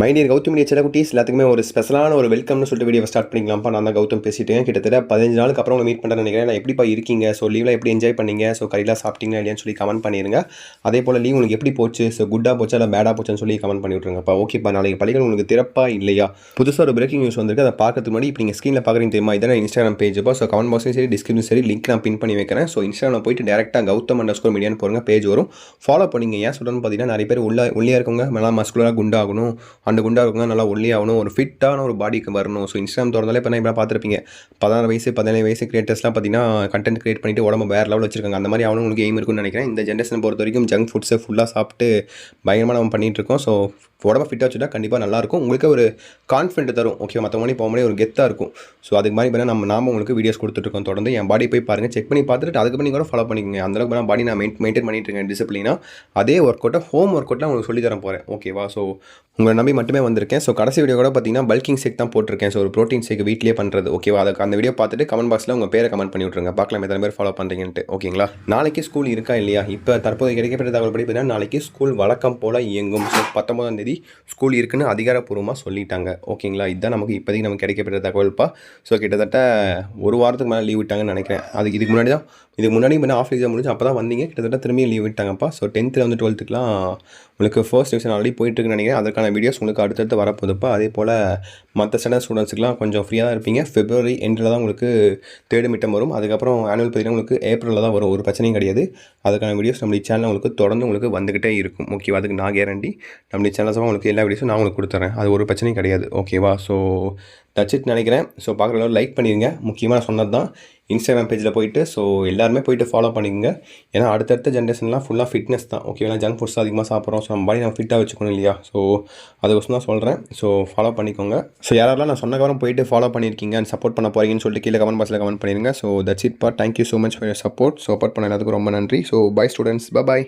My dear Gautham media செல்ல எல்லாத்துக்குமே ஒரு ஸ்பெஷலான ஒரு வெல்கம்னு சொல்லிட்டு வீடியோ ஸ்டார்ட் பண்ணிக்கலாம்ப்பா. நான் தான் கௌதம் பேசிட்டு இருக்கேன். கிட்டத்தட்ட பதினஞ்சு நாளுக்கு அப்புறம் உங்களை மீட் பண்ணுறேன் நினைக்கிறேன். நான் எப்படிப்பா இருக்கீங்க? ஸோ லீவில் எப்படி என்ஜாய் பண்ணீங்க? ஸோ கரெக்டாக சாப்பிட்டீங்களா இல்லையான்னு சொல்லி கமெண்ட் பண்ணிடுங்க அதே போல் லீவ் உங்களுக்கு எப்படி போச்சு? ஸோ குட்டாக போச்சா இல்லை பேடாக போச்சுன்னு சொல்லி கமெண்ட் பண்ணி விட்ருங்கப்பா ஓகேப்பா நாளைக்கு பள்ளிகள் உங்களுக்கு திறப்பா இல்லையா? புதுசாக ஒரு பிரேக்கிங் நியூஸ் வந்திருக்கு. அதை பார்க்கறதுக்கு முன்னாடி இப்போ நீங்கள் ஸ்க்ரீனில் பார்க்குறீங்க தெரியுமா? இதான் இன்ஸ்டாகிராம் பேஜ்ப்பா ஸோ கமெண்ட் பாக்ஸும் சரி டிஸ்கிரிப்ஷன் சரி லிங்க் நான் பின் பண்ணி வைக்கிறேன். ஸோ இன்ஸ்டாகிராம் போயிட்டு டேரெக்டாக கௌதம் அண்டர் ஸ்கோர் மீடியான்னு போகிறங்க பேஜ் வரும். ஃபாலோ பண்ணிங்க. ஏன் சொல்கிறேன்னு பார்த்தீங்கன்னா நிறைய பேர் உள்ள உள்ளே இருக்கவங்க மேலாம் மஸ்குலராக குண்டாகணும். அந்த குண்டாக இருக்கும் நல்லா ஒல்லியாகணும் ஒரு ஃபிட்டான ஒரு பாடிக்கு வரணும். ஸோ இன்ஸ்டாகிராம் திறந்தாலே இப்போ நான் இப்போ பார்த்துருப்பீங்க. பதினாறு வயசு பதினேழு வயசு கிரியேட்டர்ஸ்லாம் பார்த்தீங்கன்னா கண்டென்ட் கிரியேட் பண்ணிட்டு உடம்பு வேறு லெவல் வச்சிருக்காங்க. அந்த மாதிரி அவனும் உங்களுக்கு எய்ம் இருக்குன்னு நினைக்கிறேன். இந்த ஜென்ரேஷன் பொறுத்த வரைக்கும் ஜங்க் ஃபுட்ஸை ஃபுல்லாக சாப்பிட்டு பயங்கரமாக நம்ம பண்ணிகிட்ருக்கோம் இருக்கோம். ஸோ உடம்ப ஃபிட்டாக வச்சுட்டா கண்டிப்பாக நல்லாயிருக்கும் உங்களுக்கு ஒரு கான்ஃபிடென்ட் தரும். ஓகே மற்றவங்க போக முடியும் ஒரு கெத்தாக இருக்கும். ஸோ அதுக்கு மாதிரி பண்ணால் நம்ம நாம உங்களுக்கு வீடியோஸ் கொடுத்துட்ருக்கோம் தொடர்ந்து என் பாடி போய் பாருங்கள் செக் பண்ணி பார்த்துட்டு அதுக்கு பண்ணி கூட ஃபாலோ பண்ணிக்கோங்க. அந்தளவுக்கு நான் பாடி நான் மெயின் மெயின்டைன் பண்ணிட்டு இருக்கேன். டிசிப்ளினாக அதே ஒர்க் அவுட்டை ஹோம் ஒர்க் அவுட்டில் உங்களுக்கு சொல்லி தரேன் போகிறேன் ஓகேவா ஸோ உங்களை நம்பி மட்டுமே வந்திருக்கேன். ஸோ கடைசி வீடியோ கூட பார்த்தீங்கன்னா பல்கிங் ஷேக் தான் போட்டிருக்கேன். ஸோ ஒரு ப்ரோட்டீன் ஷேக் வீட்லேயே பண்ணுறது ஓகேவா அதுக்கு அந்த வீடியோ பார்த்துட்டு கமெண்ட் பாக்ஸில் உங்கள் பேரை கமெண்ட் பண்ணி விட்ருங்க பார்க்கலாம் எத்தனை பேர் ஃபாலோ பண்ணுறீங்கன்ட்டு ஓகேங்களா நாளைக்கு ஸ்கூல் இருக்கா இல்லையா? இப்போ தற்போது கிடைக்கப்பட்ட தகவல் படி பார்த்தீங்கன்னா நாளைக்கு ஸ்கூல் வழக்கம் போல் இயங்கும். ஸோ பத்தொம்பதாம் தேதி ஸ்கூல் இருக்குன்னு அதிகாரப்பூர்வமாக சொல்லிட்டாங்க. ஓகேங்களா இதுதான் நமக்கு இப்போதைக்கு நமக்கு கிடைக்கப்பட்ட தகவல்ப்பா ஸோ கிட்டத்தட்ட ஒரு வாரத்துக்கு மேலே லீவ் விட்டாங்கன்னு நினைக்கிறேன். அதுக்கு இதுக்கு முன்னாடி தான் இதுக்கு முன்னாடி இப்போ ஆஃப் எக்ஸாம் முடிஞ்சு அப்போ தான் வந்தீங்க. கிட்டத்தட்ட திரும்பியும் லீவ் விட்டாங்கப்பா. ஸோ டென்த்தில் வந்து டுவெல்த்துக்குலாம் உங்களுக்கு ஃபர்ஸ்ட் டிவிஷன் ஆல்ரெடி போயிட்டுருக்குன்னு நினைக்கிறேன். அதற்கான வீடியோஸ் உங்களுக்கு அடுத்தடுத்து வரப்போதுப்போ அதே போல் மற்ற ஸ்டாண்டர்ட் ஸ்டூடெண்ட்ஸுக்குலாம் கொஞ்சம் ஃப்ரீயாக தான் இருப்பீங்க. ஃபெப்ரவரி எண்டில் தான் உங்களுக்கு தேர்டு மிட்டம் வரும். அதுக்கப்புறம் ஆனுவல் பார்த்தீங்கன்னா உங்களுக்கு ஏப்ரலில் தான் வரும். ஒரு பிரச்சனையும் கிடையாது. அதுக்கான வீடியோஸ் நம்மளுடைய சேனல் உங்களுக்கு தொடர்ந்து உங்களுக்கு வந்துக்கிட்டே இருக்கும். ஓகேவா அதுக்கு நான் கேரண்டி நம்மளுடைய சேனல்ஸாக உங்களுக்கு எல்லா வீடியோஸும் நான் உங்களுக்கு கொடுத்துறேன். அது ஒரு பிரச்சனையும் கிடையாது. ஓகேவா ஸோ டச் இட் நினைக்கிறேன். ஸோ பார்க்குற அளவு லைக் பண்ணிடுங்க முக்கியமாக சொன்னது தான். இன்ஸ்டாகிராம் பேஜில் போயிட்டு ஸோ எல்லாருமே போயிட்டு ஃபாலோ பண்ணிக்கோங்க. ஏன்னா அடுத்தடுத்த ஜென்ரேஷன்லாம் ஃபுல்லாக ஃபிட்னஸ் தான். ஓகேவா ஜங்க் ஃபுட்ஸ் அதிகமாக சாப்பிட்றோம். ஸோ நம்ம பாடி நம்ம ஃபிட்டாக வச்சுக்கணும் இல்லையா? ஸோ அதுக்கோசம் தான் சொல்கிறேன் ஸோ ஃபாலோ பண்ணிக்கோங்க. ஸோ யாரெல்லாம் நான் சொன்ன போயிட்டு ஃபாலோ பண்ணியிருக்கீங்க சப்போர்ட் பண்ண போகிறீங்கன்னு சொல்லிட்டு கீழே கமெண்ட் பாக்ஸில் கமெண்ட் பண்ணிடுங்க ஸோ தட்ஸ் இட் பா thank you so much for support support பண்ண எல்லாத்துக்கும் ரொம்ப நன்றி. So by students bye